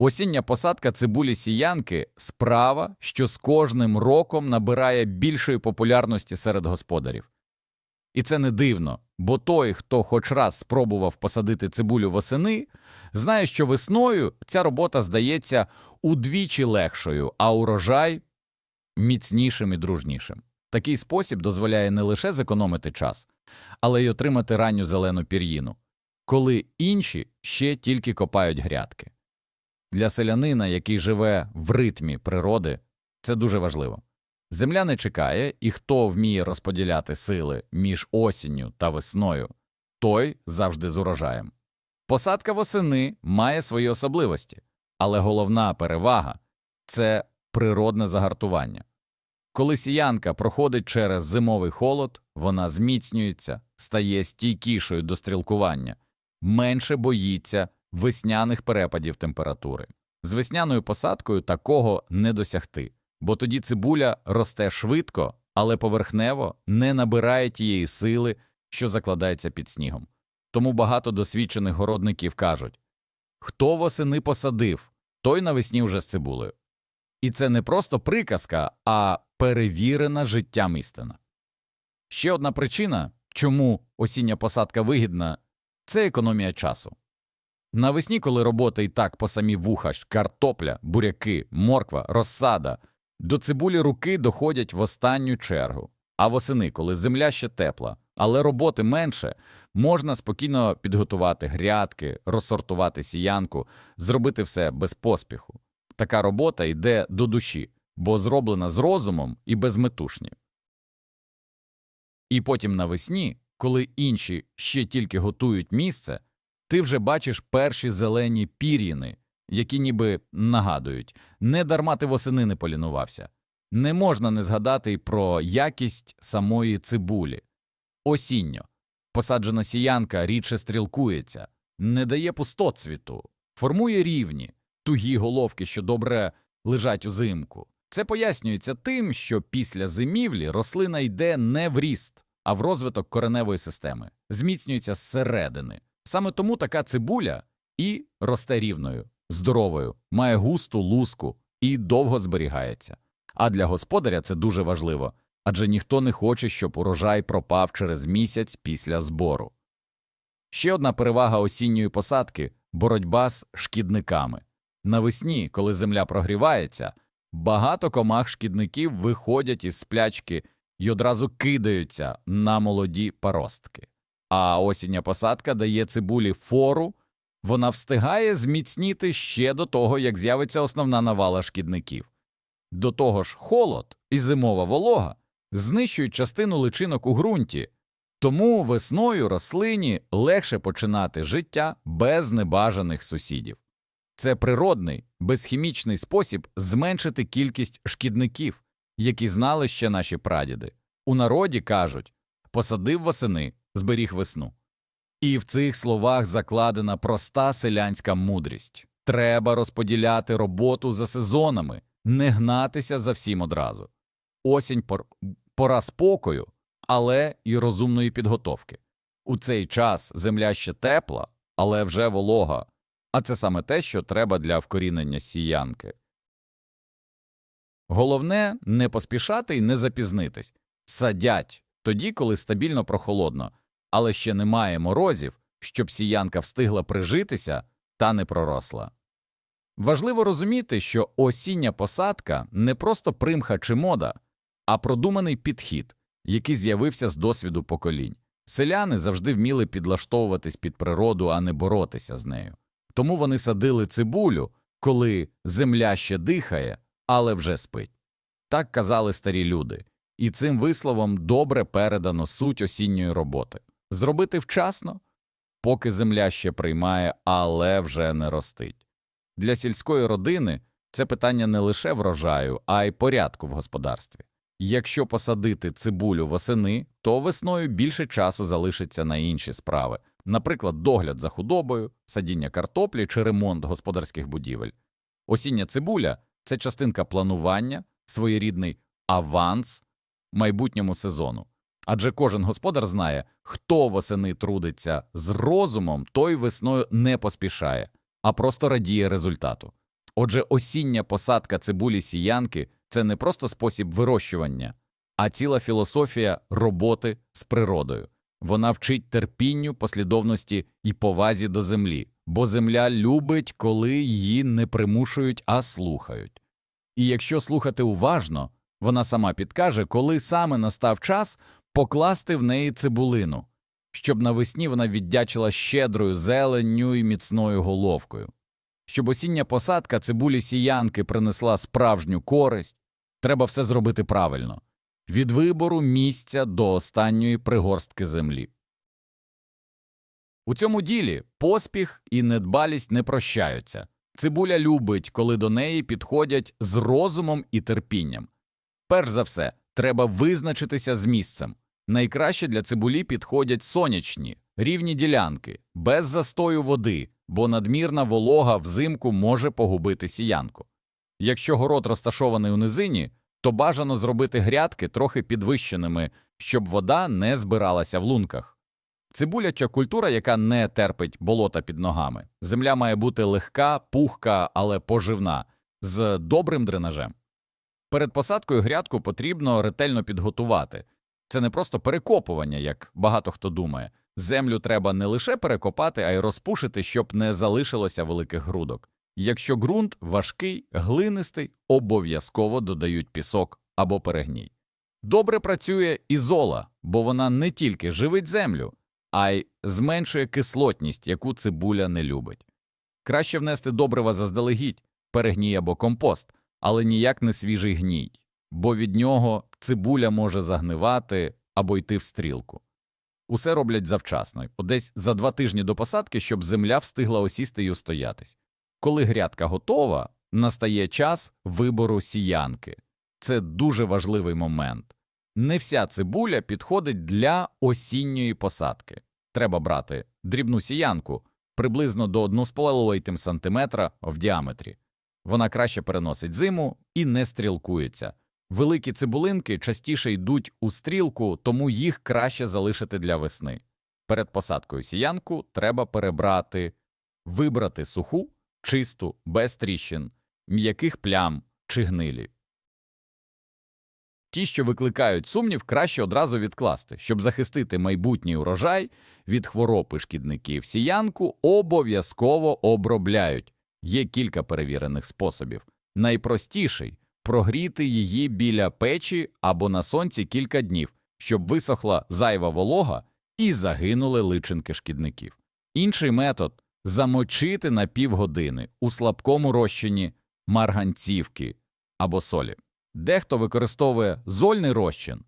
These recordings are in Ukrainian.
Осіння посадка цибулі сіянки справа, що з кожним роком набирає більшої популярності серед господарів. І це не дивно, бо той, хто хоч раз спробував посадити цибулю восени, знає, що весною ця робота здається удвічі легшою, а урожай міцнішим і дружнішим. Такий спосіб дозволяє не лише зекономити час, але й отримати ранню зелену пір'їну, коли інші ще тільки копають грядки. Для селянина, який живе в ритмі природи, це дуже важливо. Земля не чекає, і хто вміє розподіляти сили між осінню та весною, той завжди з урожаєм. Посадка восени має свої особливості, але головна перевага це природне загартування. Коли сіянка проходить через зимовий холод, вона зміцнюється, стає стійкішою до стрілкування, менше боїться весняних перепадів температури. З весняною посадкою такого не досягти, бо тоді цибуля росте швидко, але поверхнево не набирає тієї сили, що закладається під снігом. Тому багато досвідчених городників кажуть хто восени посадив, той навесні вже з цибулею. І це не просто приказка, а перевірена життям істина. Ще одна причина, чому осіння посадка вигідна, це економія часу. Навесні, коли робота і так по самі вуха, картопля, буряки, морква, розсада, до цибулі руки доходять в останню чергу. А восени, коли земля ще тепла, але роботи менше, можна спокійно підготувати грядки, розсортувати сіянку, зробити все без поспіху. Така робота йде до душі, бо зроблена з розумом і безметушні. І потім навесні, коли інші ще тільки готують місце, ти вже бачиш перші зелені пір'їни, які ніби нагадують, не дарма ти восени не полінувався. Не можна не згадати й про якість самої цибулі. Осінньо. Посаджена сіянка рідше стрілкується, не дає пустоцвіту, формує рівні, тугі головки, що добре лежать узимку. Це пояснюється тим, що після зимівлі рослина йде не в ріст, а в розвиток кореневої системи, зміцнюється зсередини. Саме тому така цибуля і росте рівною, здоровою, має густу луску і довго зберігається. А для господаря це дуже важливо, адже ніхто не хоче, щоб урожай пропав через місяць після збору. Ще одна перевага осінньої посадки боротьба з шкідниками. Навесні, коли земля прогрівається, багато комах шкідників виходять із сплячки і одразу кидаються на молоді паростки. А осіння посадка дає цибулі фору, вона встигає зміцніти ще до того, як з'явиться основна навала шкідників. До того ж, холод і зимова волога знищують частину личинок у ґрунті, тому весною рослині легше починати життя без небажаних сусідів. Це природний, безхімічний спосіб зменшити кількість шкідників, які знали ще наші прадіди. У народі кажуть посадив восени, зберіг весну. І в цих словах закладена проста селянська мудрість треба розподіляти роботу за сезонами, не гнатися за всім одразу. Осінь пор... пора спокою, але й розумної підготовки. У цей час земля ще тепла, але вже волога, а це саме те, що треба для вкорінення сіянки. Головне не поспішати і не запізнитись. Садять тоді, коли стабільно прохолодно, але ще немає морозів, щоб сіянка встигла прижитися та не проросла. Важливо розуміти, що осіння посадка не просто примха чи мода, а продуманий підхід, який з'явився з досвіду поколінь. Селяни завжди вміли підлаштовуватись під природу, а не боротися з нею. Тому вони садили цибулю, коли земля ще дихає, але вже спить. Так казали старі люди, і цим висловом добре передано суть осінньої роботи зробити вчасно, поки земля ще приймає, але вже не ростить. Для сільської родини це питання не лише врожаю, а й порядку в господарстві. Якщо посадити цибулю восени, то весною більше часу залишиться на інші справи, наприклад, догляд за худобою, садіння картоплі чи ремонт господарських будівель. Осіння цибуля це частинка планування, своєрідний аванс майбутньому сезону. Адже кожен господар знає, хто восени трудиться з розумом, той весною не поспішає, а просто радіє результату. Отже, осіння посадка цибулі сіянки це не просто спосіб вирощування, а ціла філософія роботи з природою. Вона вчить терпінню, послідовності і повазі до землі, бо земля любить, коли її не примушують, а слухають. І якщо слухати уважно, вона сама підкаже, коли саме настав час покласти в неї цибулину, щоб навесні вона віддячила щедрою зеленню і міцною головкою. Щоб осіння посадка цибулі сіянки принесла справжню користь, треба все зробити правильно від вибору місця до останньої пригорстки землі. У цьому ділі поспіх і недбалість не прощаються. Цибуля любить, коли до неї підходять з розумом і терпінням. Перш за все, треба визначитися з місцем. Найкраще для цибулі підходять сонячні, рівні ділянки, без застою води, бо надмірна волога взимку може погубити сіянку. Якщо город розташований у низині, то бажано зробити грядки трохи підвищеними, щоб вода не збиралася в лунках. Цибуляча культура, яка не терпить болота під ногами. Земля має бути легка, пухка, але поживна, з добрим дренажем. Перед посадкою грядку потрібно ретельно підготувати. Це не просто перекопування, як багато хто думає. Землю треба не лише перекопати, а й розпушити, щоб не залишилося великих грудок. Якщо ґрунт важкий, глинистий, обов'язково додають пісок або перегній. Добре працює і зола, бо вона не тільки живить землю, а й зменшує кислотність, яку цибуля не любить. Краще внести добрива заздалегідь, перегній або компост, але ніяк не свіжий гній, бо від нього цибуля може загнивати або йти в стрілку. Усе роблять завчасно, десь за два тижні до посадки, щоб земля встигла осісти й устоятись. Коли грядка готова, настає час вибору сіянки. Це дуже важливий момент. Не вся цибуля підходить для осінньої посадки. Треба брати дрібну сіянку приблизно до 1,5 см в діаметрі. Вона краще переносить зиму і не стрілкується. Великі цибулинки частіше йдуть у стрілку, тому їх краще залишити для весни. Перед посадкою сіянку треба перебрати, вибрати суху, чисту, без тріщин, м'яких плям чи гнилі. Ті, що викликають сумнів, краще одразу відкласти, щоб захистити майбутній урожай від хвороб і шкідників. Сіянку обов'язково обробляють. Є кілька перевірених способів. Найпростіший прогріти її біля печі або на сонці кілька днів, щоб висохла зайва волога і загинули личинки шкідників. Інший метод замочити на півгодини у слабкому розчині марганцівки або солі. Дехто використовує зольний розчин.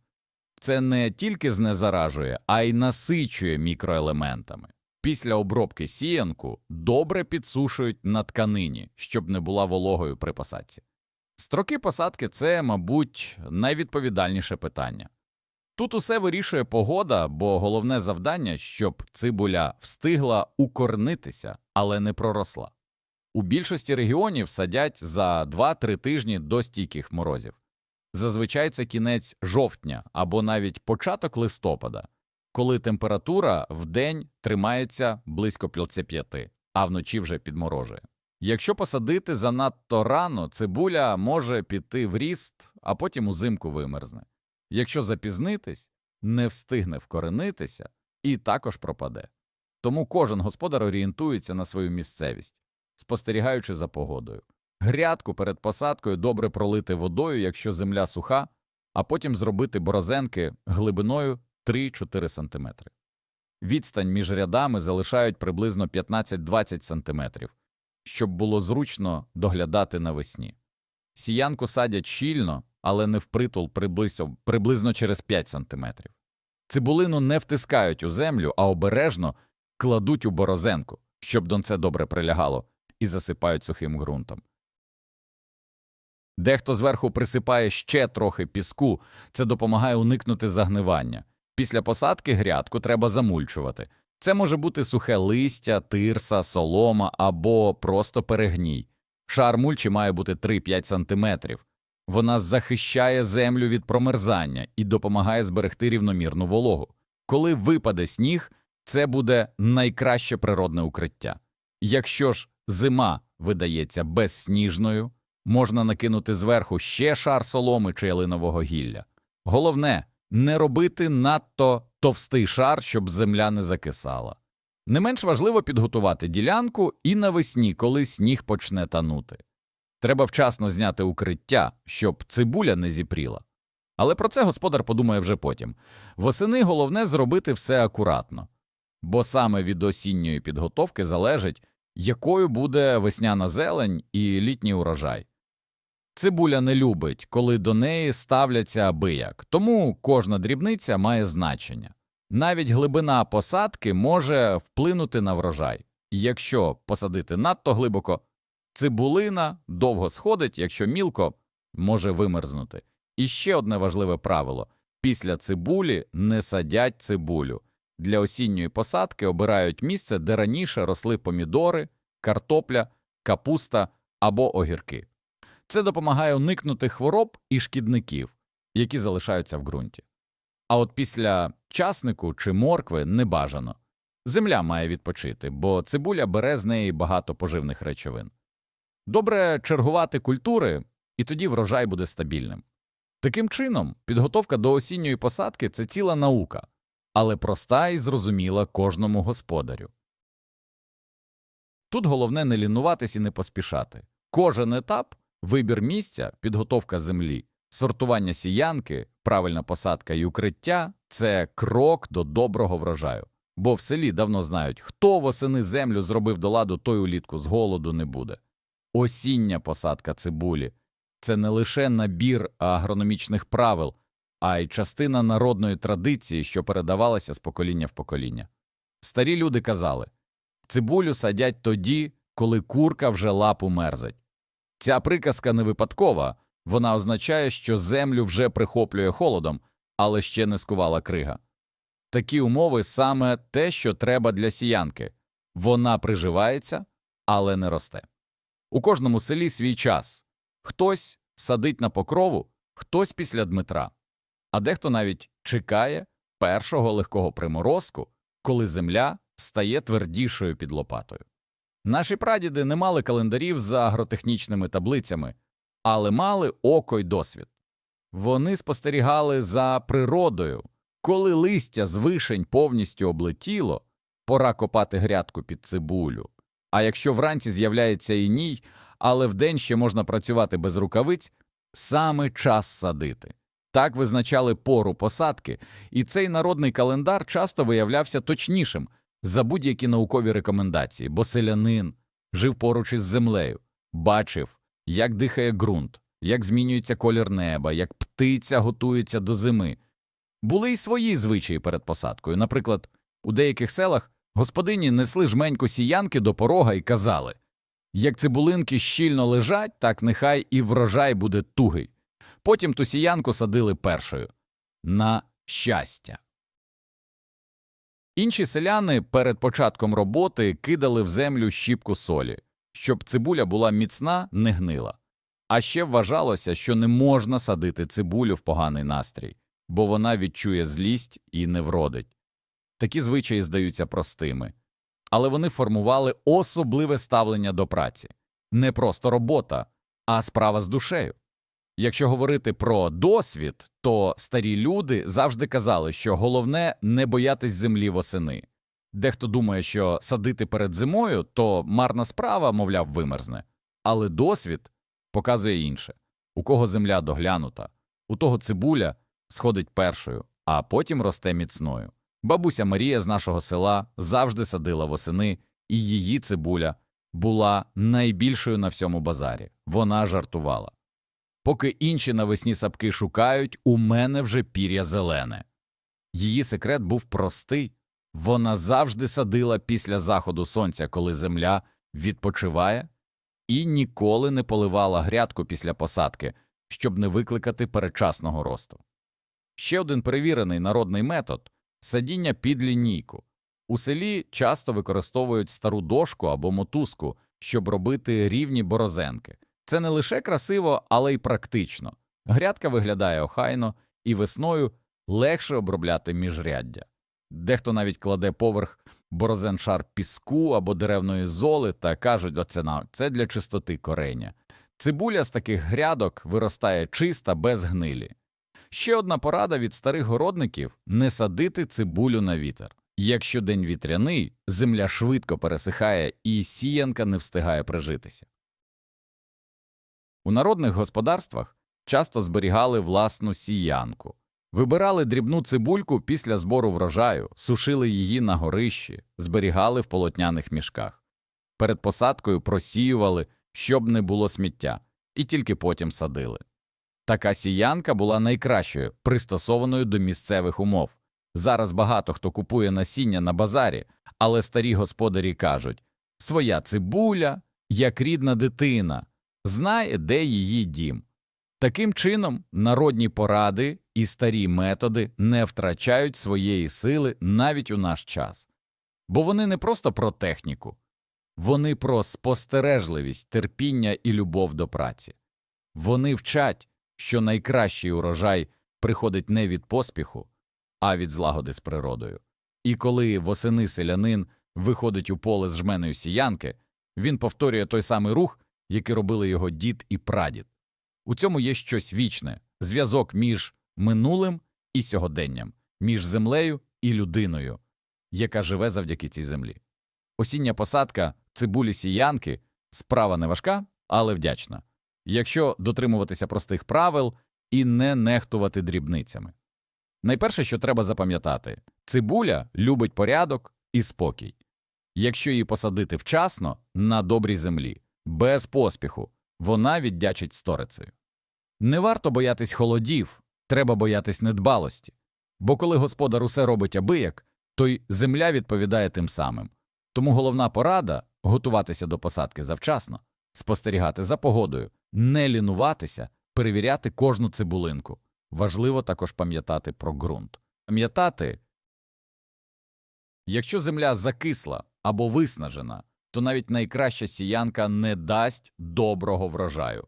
Це не тільки знезаражує, а й насичує мікроелементами. Після обробки сіянку добре підсушують на тканині, щоб не була вологою при посадці. Строки посадки це, мабуть, найвідповідальніше питання. Тут усе вирішує погода, бо головне завдання, щоб цибуля встигла укорнитися, але не проросла. У більшості регіонів садять за 2-3 тижні до стійких морозів. Зазвичай це кінець жовтня або навіть початок листопада, коли температура в день тримається близько 5, а вночі вже підморожує. Якщо посадити занадто рано, цибуля може піти в ріст, а потім узимку вимерзне. Якщо запізнитись, не встигне вкоренитися і також пропаде. Тому кожен господар орієнтується на свою місцевість, спостерігаючи за погодою. Грядку перед посадкою добре пролити водою, якщо земля суха, а потім зробити борозенки глибиною 3-4 см. Відстань між рядами залишають приблизно 15-20 см, щоб було зручно доглядати навесні. Сіянку садять щільно, але не впритул приблизно, приблизно через 5 см. Цибулину не втискають у землю, а обережно кладуть у борозенку, щоб донце добре прилягало, і засипають сухим ґрунтом. Дехто зверху присипає ще трохи піску, це допомагає уникнути загнивання. Після посадки грядку треба замульчувати. Це може бути сухе листя, тирса, солома або просто перегній. Шар мульчі має бути 3-5 см. Вона захищає землю від промерзання і допомагає зберегти рівномірну вологу. Коли випаде сніг, це буде найкраще природне укриття. Якщо ж зима видається безсніжною, можна накинути зверху ще шар соломи чи ялинового гілля. Головне не робити надто товстий шар, щоб земля не закисала. Не менш важливо підготувати ділянку і навесні, коли сніг почне танути. Треба вчасно зняти укриття, щоб цибуля не зіпріла. Але про це господар подумає вже потім. Восени головне зробити все акуратно, бо саме від осінньої підготовки залежить, якою буде весняна зелень і літній урожай. Цибуля не любить, коли до неї ставляться абияк, тому кожна дрібниця має значення. Навіть глибина посадки може вплинути на врожай. Якщо посадити надто глибоко, цибулина довго сходить, якщо мілко може вимерзнути. І ще одне важливе правило після цибулі не садять цибулю. Для осінньої посадки обирають місце, де раніше росли помідори, картопля, капуста або огірки. Це допомагає уникнути хвороб і шкідників, які залишаються в ґрунті. А от після часнику чи моркви не бажано. Земля має відпочити, бо цибуля бере з неї багато поживних речовин. Добре чергувати культури, і тоді врожай буде стабільним. Таким чином, підготовка до осінньої посадки це ціла наука, але проста і зрозуміла кожному господарю. Тут головне не лінуватись і не поспішати. Кожен етап вибір місця, підготовка землі, сортування сіянки, правильна посадка і укриття це крок до доброго врожаю. Бо в селі давно знають, хто восени землю зробив до ладу, той улітку з голоду не буде. Осіння посадка цибулі це не лише набір агрономічних правил, а й частина народної традиції, що передавалася з покоління в покоління. Старі люди казали цибулю садять тоді, коли курка вже лапу мерзить. Ця приказка не випадкова, вона означає, що землю вже прихоплює холодом, але ще не скувала крига. Такі умови саме те, що треба для сіянки вона приживається, але не росте. У кожному селі свій час хтось садить на покрову, хтось після Дмитра, а дехто навіть чекає першого легкого приморозку, коли земля стає твердішою під лопатою. Наші прадіди не мали календарів за агротехнічними таблицями, але мали око й досвід. Вони спостерігали за природою, коли листя з вишень повністю облетіло, пора копати грядку під цибулю. А якщо вранці з'являється іній, але вдень ще можна працювати без рукавиць, саме час садити. Так визначали пору посадки, і цей народний календар часто виявлявся точнішим за будь-які наукові рекомендації, бо селянин жив поруч із землею, бачив, як дихає ґрунт, як змінюється колір неба, як птиця готується до зими. Були й свої звичаї перед посадкою. Наприклад, у деяких селах господині несли жменьку сіянки до порога і казали як цибулинки щільно лежать, так нехай і врожай буде тугий. Потім ту сіянку садили першою на щастя. Інші селяни перед початком роботи кидали в землю щіпку солі, щоб цибуля була міцна, не гнила. А ще вважалося, що не можна садити цибулю в поганий настрій, бо вона відчує злість і не вродить. Такі звичаї здаються простими, але вони формували особливе ставлення до праці не просто робота, а справа з душею. Якщо говорити про досвід, то старі люди завжди казали, що головне не боятись землі восени. Дехто думає, що садити перед зимою то марна справа, мовляв, вимерзне, але досвід показує інше у кого земля доглянута, у того цибуля сходить першою, а потім росте міцною. Бабуся Марія з нашого села завжди садила восени, і її цибуля була найбільшою на всьому базарі. Вона жартувала. Поки інші навесні сапки шукають, у мене вже пір'я зелене. Її секрет був простий вона завжди садила після заходу сонця, коли земля відпочиває, і ніколи не поливала грядку після посадки, щоб не викликати передчасного росту. Ще один перевірений народний метод садіння під лінійку. У селі часто використовують стару дошку або мотузку, щоб робити рівні борозенки. Це не лише красиво, але й практично. Грядка виглядає охайно, і весною легше обробляти міжряддя. Дехто навіть кладе поверх борозен шар піску або деревної золи та кажуть, оце це для чистоти кореня. Цибуля з таких грядок виростає чиста, без гнилі. Ще одна порада від старих городників – не садити цибулю на вітер. Якщо день вітряний, земля швидко пересихає і сіянка не встигає прижитися. У народних господарствах часто зберігали власну сіянку. Вибирали дрібну цибульку після збору врожаю, сушили її на горищі, зберігали в полотняних мішках. Перед посадкою просіювали, щоб не було сміття, і тільки потім садили. Така сіянка була найкращою, пристосованою до місцевих умов. Зараз багато хто купує насіння на базарі, але старі господарі кажуть своя цибуля, як рідна дитина, знає, де її дім. Таким чином, народні поради і старі методи не втрачають своєї сили навіть у наш час. Бо вони не просто про техніку, вони про спостережливість, терпіння і любов до праці. Вони вчать, що найкращий урожай приходить не від поспіху, а від злагоди з природою. І коли восени селянин виходить у поле з жменою сіянки, він повторює той самий рух, який робили його дід і прадід. У цьому є щось вічне зв'язок між минулим і сьогоденням, між землею і людиною, яка живе завдяки цій землі. Осіння посадка цибулі сіянки справа не важка, але вдячна, якщо дотримуватися простих правил і не нехтувати дрібницями. Найперше, що треба запам'ятати, цибуля любить порядок і спокій. Якщо її посадити вчасно на добрій землі, без поспіху, вона віддячить сторицею. Не варто боятись холодів, треба боятись недбалості, бо коли господар усе робить абияк, то й земля відповідає тим самим. Тому головна порада готуватися до посадки завчасно, спостерігати за погодою, не лінуватися, перевіряти кожну цибулинку. Важливо також пам'ятати про ґрунт. Пам'ятати, якщо земля закисла або виснажена, то навіть найкраща сіянка не дасть доброго врожаю.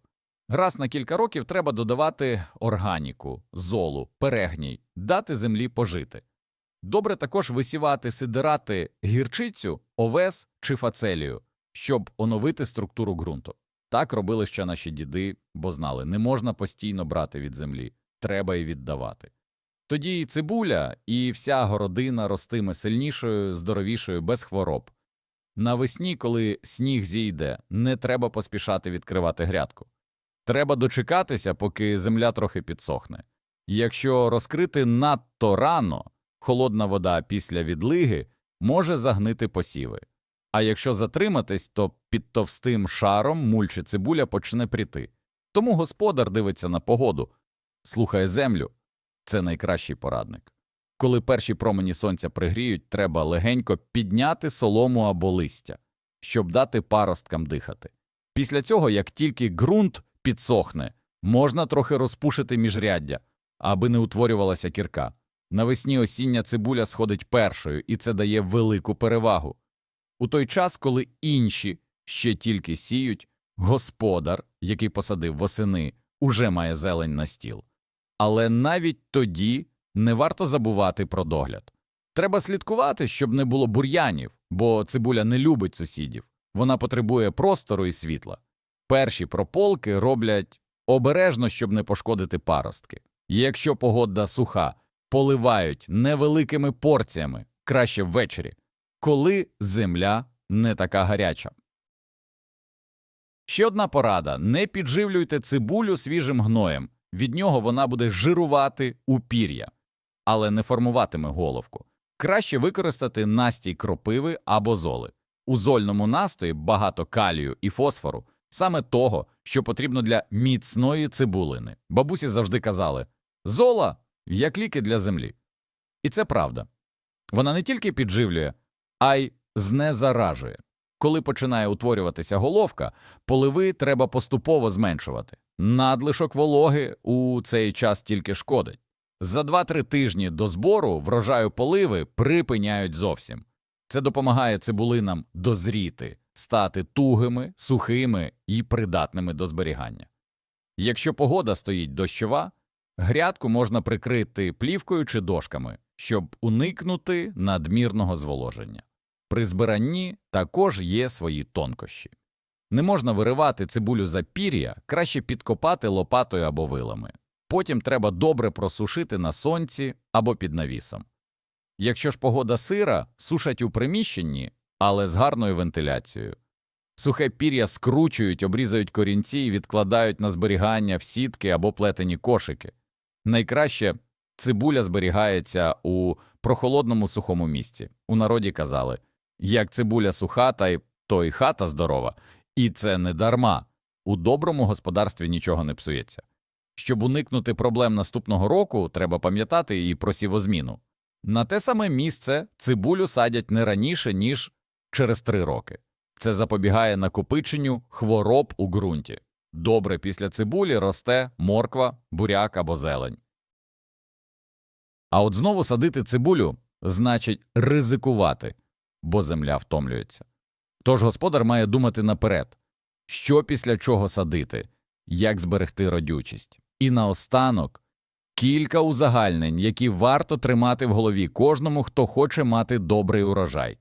Раз на кілька років треба додавати органіку, золу, перегній, дати землі пожити. Добре також висівати, сидирати гірчицю, овес чи фацелію, щоб оновити структуру ґрунту. Так робили ще наші діди, бо знали, не можна постійно брати від землі, треба й віддавати. Тоді і цибуля, і вся городина ростиме сильнішою, здоровішою, без хвороб. Навесні, коли сніг зійде, не треба поспішати відкривати грядку. Треба дочекатися, поки земля трохи підсохне. Якщо розкрити надто рано, холодна вода після відлиги може загнити посіви. А якщо затриматись, то під товстим шаром мульчі цибуля почне пріти. Тому господар дивиться на погоду, слухає землю це найкращий порадник. Коли перші промені сонця пригріють, треба легенько підняти солому або листя, щоб дати паросткам дихати. Після цього, як тільки ґрунт підсохне, можна трохи розпушити міжряддя, аби не утворювалася кірка. Навесні осіння цибуля сходить першою, і це дає велику перевагу. У той час, коли інші ще тільки сіють, господар, який посадив восени, уже має зелень на стіл. Але навіть тоді не варто забувати про догляд. Треба слідкувати, щоб не було бур'янів, бо цибуля не любить сусідів, вона потребує простору і світла. Перші прополки роблять обережно, щоб не пошкодити паростки. Якщо погода суха, поливають невеликими порціями, краще ввечері, коли земля не така гаряча. Ще одна порада не підживлюйте цибулю свіжим гноєм, від нього вона буде жирувати у пір'я, але не формуватиме головку. Краще використати настій кропиви або золи. У зольному настої багато калію і фосфору, саме того, що потрібно для міцної цибулини. Бабусі завжди казали зола як ліки для землі. І це правда. Вона не тільки підживлює, а й знезаражує. Коли починає утворюватися головка, поливи треба поступово зменшувати. Надлишок вологи у цей час тільки шкодить. За 2-3 тижні до збору врожаю поливи припиняють зовсім. Це допомагає цибулинам дозріти, стати тугими, сухими і придатними до зберігання. Якщо погода стоїть дощова, грядку можна прикрити плівкою чи дошками, щоб уникнути надмірного зволоження. При збиранні також є свої тонкощі. Не можна виривати цибулю за пір'я, краще підкопати лопатою або вилами. Потім треба добре просушити на сонці або під навісом. Якщо ж погода сира, сушать у приміщенні, але з гарною вентиляцією. Сухе пір'я скручують, обрізають корінці і відкладають на зберігання в сітки або плетені кошики. Найкраще цибуля зберігається у прохолодному сухому місці. У народі казали як цибуля суха, та й то й хата здорова. І це не дарма. У доброму господарстві нічого не псується. Щоб уникнути проблем наступного року, треба пам'ятати і про сівозміну. На те саме місце цибулю садять не раніше, ніж через три роки. Це запобігає накопиченню хвороб у ґрунті. Добре після цибулі росте морква, буряк або зелень. А от знову садити цибулю значить ризикувати, бо земля втомлюється. Тож господар має думати наперед, що після чого садити, як зберегти родючість. І наостанок кілька узагальнень, які варто тримати в голові кожному, хто хоче мати добрий урожай.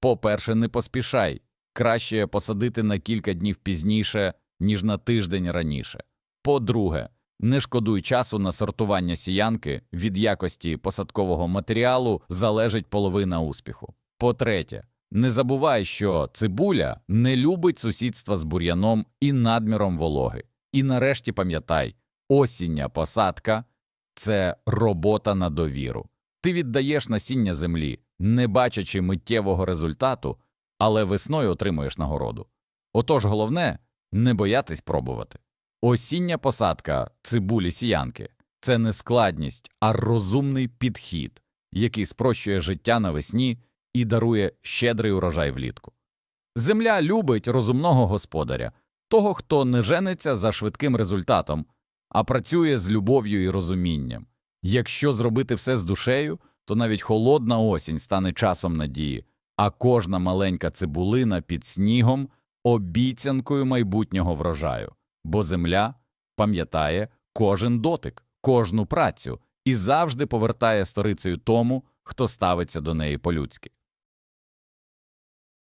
По-перше, не поспішай краще посадити на кілька днів пізніше, ніж на тиждень раніше. По-друге, не шкодуй часу на сортування сіянки, від якості посадкового матеріалу залежить половина успіху. По-третє, не забувай, що цибуля не любить сусідства з бур'яном і надміром вологи. І нарешті пам'ятай, осіння посадка це робота на довіру. Ти віддаєш насіння землі, не бачачи миттєвого результату, але весною отримуєш нагороду. Отож головне не боятись пробувати. Осіння посадка цибулі сіянки це не складність, а розумний підхід, який спрощує життя навесні і дарує щедрий урожай влітку. Земля любить розумного господаря, того, хто не жениться за швидким результатом, а працює з любов'ю і розумінням. Якщо зробити все з душею, то навіть холодна осінь стане часом надії, а кожна маленька цибулина під снігом обіцянкою майбутнього врожаю, бо земля пам'ятає кожен дотик, кожну працю і завжди повертає сторицею тому, хто ставиться до неї по-людськи.